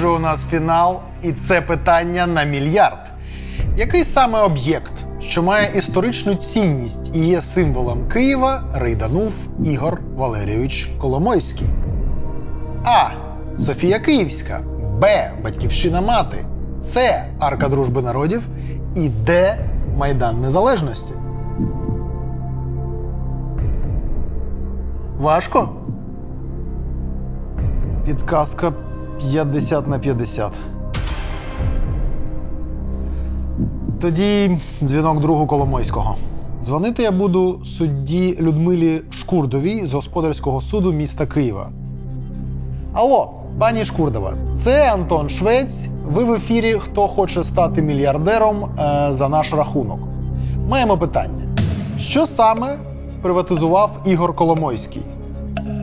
Отже, у нас фінал, і це питання на мільярд. Який саме об'єкт, що має історичну цінність і є символом Києва, рейданув Ігор Валерійович Коломойський? А. Софія Київська. Б. Батьківщина мати. С. Арка Дружби народів. І Д. Майдан Незалежності. Важко? Підказка 50 на 50. Тоді дзвінок другу Коломойського. Дзвонити я буду судді Людмилі Шкурдовій з господарського суду міста Києва. Алло, пані Шкурдова, це Антон Швець. Ви в ефірі Хто хоче стати мільярдером е, за наш рахунок. Маємо питання: що саме приватизував Ігор Коломойський?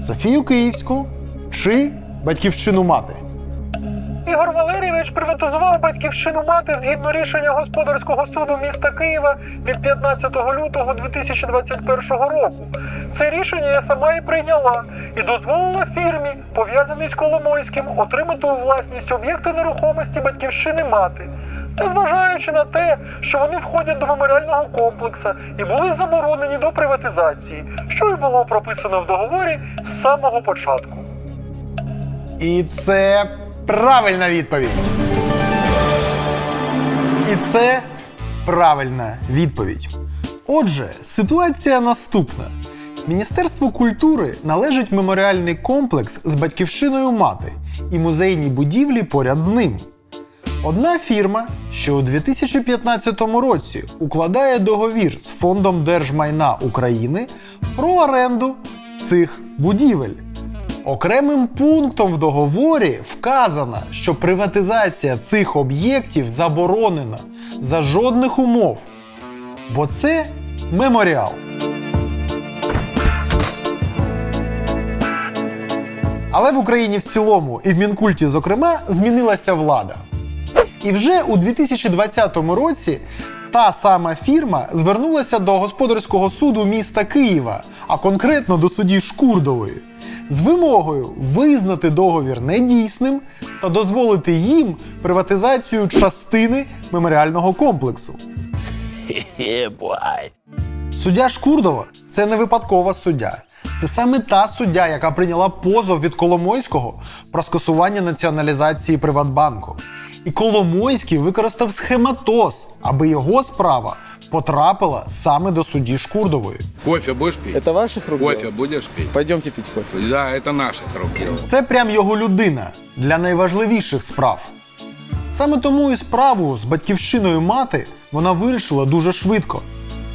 Софію Київську чи батьківщину мати? Ігор Валерійович приватизував батьківщину мати згідно рішення господарського суду міста Києва від 15 лютого 2021 року. Це рішення я сама і прийняла і дозволила фірмі, пов'язаній з Коломойським, отримати у власність об'єкти нерухомості батьківщини мати. Незважаючи на те, що вони входять до меморіального комплексу і були заборонені до приватизації, що й було прописано в договорі з самого початку. І це правильна відповідь. І це правильна відповідь. Отже, ситуація наступна: Міністерству культури належить меморіальний комплекс з батьківщиною мати і музейні будівлі поряд з ним. Одна фірма, що у 2015 році укладає договір з Фондом держмайна України про оренду цих будівель. Окремим пунктом в договорі вказано, що приватизація цих об'єктів заборонена за жодних умов. Бо це меморіал. Але в Україні в цілому і в Мінкульті, зокрема, змінилася влада. І вже у 2020 році та сама фірма звернулася до господарського суду міста Києва, а конкретно до судді Шкурдової, з вимогою визнати договір недійсним та дозволити їм приватизацію частини меморіального комплексу. Суддя Шкурдова це не випадкова суддя. Це саме та суддя, яка прийняла позов від Коломойського про скасування націоналізації Приватбанку. І Коломойський використав схематоз, аби його справа потрапила саме до судді Шкурдової. Кофе будешь пить? Это ваших рук? Кофе дело? будешь пить? Пойдемте пить кофе. Да, это наших рук. Це прям його людина для найважливіших справ. Саме тому і справу з батьківщиною мати вона вирішила дуже швидко.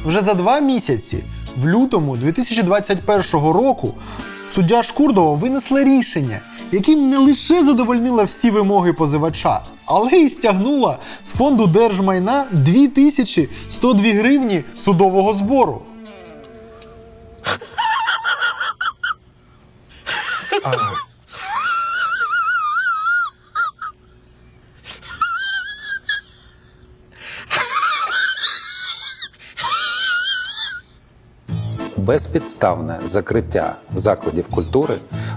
Вже за два місяці, в лютому 2021 року, суддя Шкурдова винесла рішення, яким не лише задовольнила всі вимоги позивача, але й стягнула з фонду держмайна 2102 гривні судового збору. Безпідставне закриття закладів культури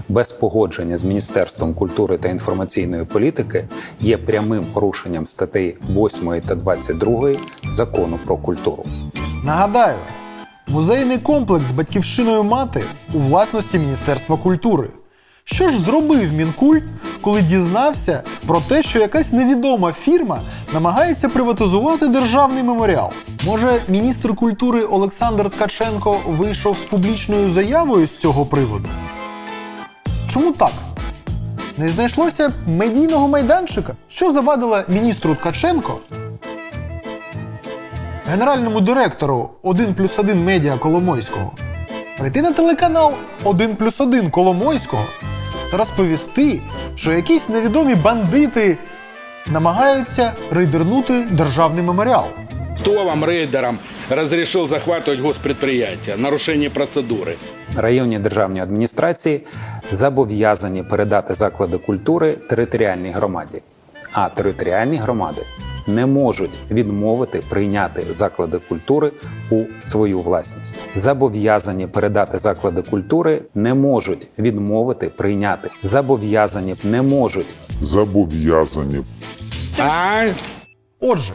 без погодження з Міністерством культури та інформаційної політики є прямим порушенням статей 8 та 22 закону про культуру. Нагадаю, музейний комплекс з батьківщиною мати у власності Міністерства культури. Що ж зробив Мінкульт, коли дізнався про те, що якась невідома фірма намагається приватизувати державний меморіал? Може, міністр культури Олександр Ткаченко вийшов з публічною заявою з цього приводу? Чому так? Не знайшлося медійного майданчика, що завадило міністру Ткаченко генеральному директору 1 плюс 1 медіа Коломойського прийти на телеканал 1 плюс 1 Коломойського та розповісти, що якісь невідомі бандити намагаються рейдернути державний меморіал. Кто вам, рейдерам, разрешил захватывать госпредприятия? Нарушение процедури. Районні державні адміністрації зобов'язані передати заклади культури територіальній громаді, а територіальні громади не можуть відмовити прийняти заклади культури у свою власність. Зобов'язані передати заклади культури не можуть відмовити прийняти. Зобов'язані не можуть зобов'язані Отже,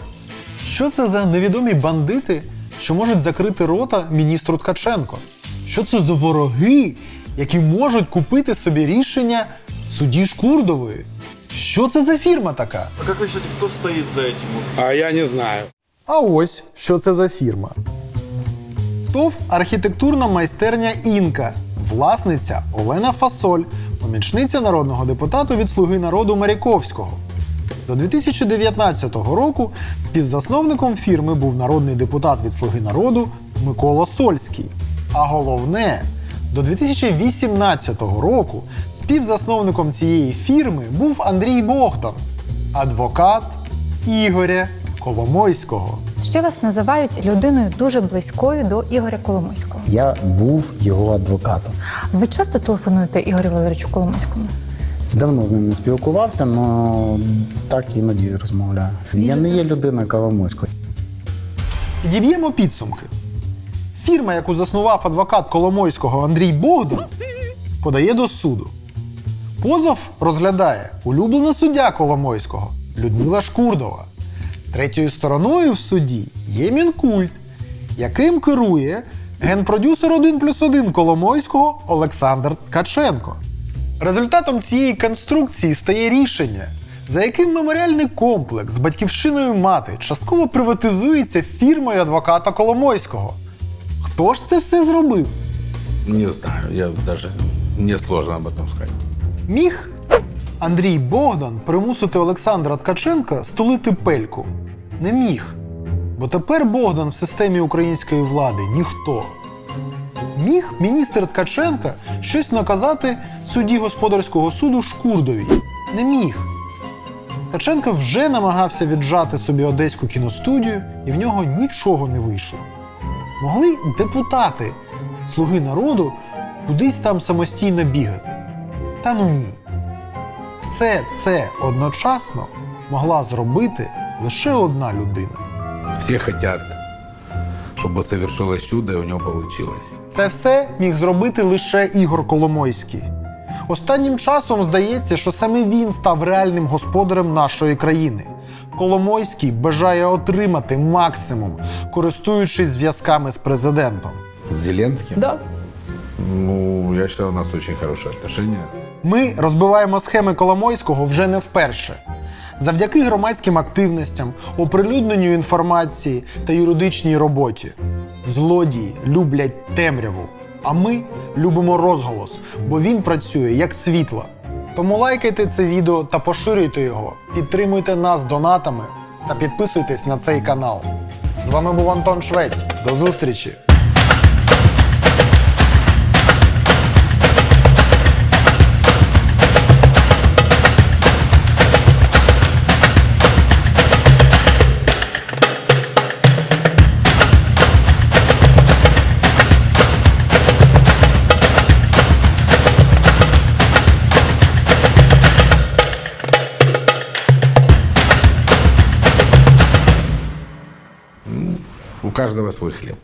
що це за невідомі бандити, що можуть закрити рота міністру Ткаченко? Що це за вороги, які можуть купити собі рішення судді Шкурдової? Що це за фірма така? А как вы считаете, кто стоит за этим? вот? а я не знаю. А ось що це за фірма. ТОВ архітектурна майстерня Інка, власниця Олена Фасоль, помічниця народного депутата від Слуги народу Маріковського. До 2019 року співзасновником фірми був народний депутат від Слуги народу Микола Сольський. А головне, до 2018 року співзасновником цієї фірми був Андрій Богдан, адвокат Ігоря Коломойського. Ще вас називають людиною дуже близькою до Ігоря Коломойського. Я був його адвокатом. Ви часто телефонуєте Ігорю Валерійовичу Коломойському? Давно з ним не спілкувався, але так іноді розмовляю. Я не є людина Коломойського. Підіб'ємо підсумки. Фірма, яку заснував адвокат Коломойського Андрій Богдан, подає до суду. Позов розглядає улюблена суддя Коломойського Людмила Шкурдова. Третьою стороною в суді є Мінкульт, яким керує генпродюсер 1 плюс 1 Коломойського Олександр Ткаченко. Результатом цієї конструкції стає рішення, за яким меморіальний комплекс з батьківщиною мати частково приватизується фірмою адвоката Коломойського. Хто ж це все зробив? Не знаю, я даже мне сложно об этом сказать. Міг Андрій Богдан примусити Олександра Ткаченка стулити пельку? Не міг. Бо тепер Богдан в системі української влади ніхто. Міг міністр Ткаченка щось наказати судді господарського суду Шкурдовій? Не міг. Ткаченко вже намагався віджати собі одеську кіностудію, і в нього нічого не вийшло. Могли депутати Слуги народу кудись там самостійно бігати. Та ну ні. Все це одночасно могла зробити лише одна людина. Все хотят, чтобы совершилось чудо, и у него получилось. Це все міг зробити лише Ігор Коломойський. Останнім часом здається, що саме він став реальним господарем нашої країни. Коломойський бажає отримати максимум, користуючись зв'язками з президентом. С Зеленским? Да. Ну, я считаю, у нас очень хорошие отношения. Ми розбиваємо схеми Коломойського вже не вперше. Завдяки громадським активностям, оприлюдненню інформації та юридичній роботі. Злодії люблять темряву, а ми любимо розголос, бо він працює як світло. Тому лайкайте це відео та поширюйте його, підтримуйте нас донатами та підписуйтесь на цей канал. З вами був Антон Швець. До зустрічі! Каждого свой хлеб.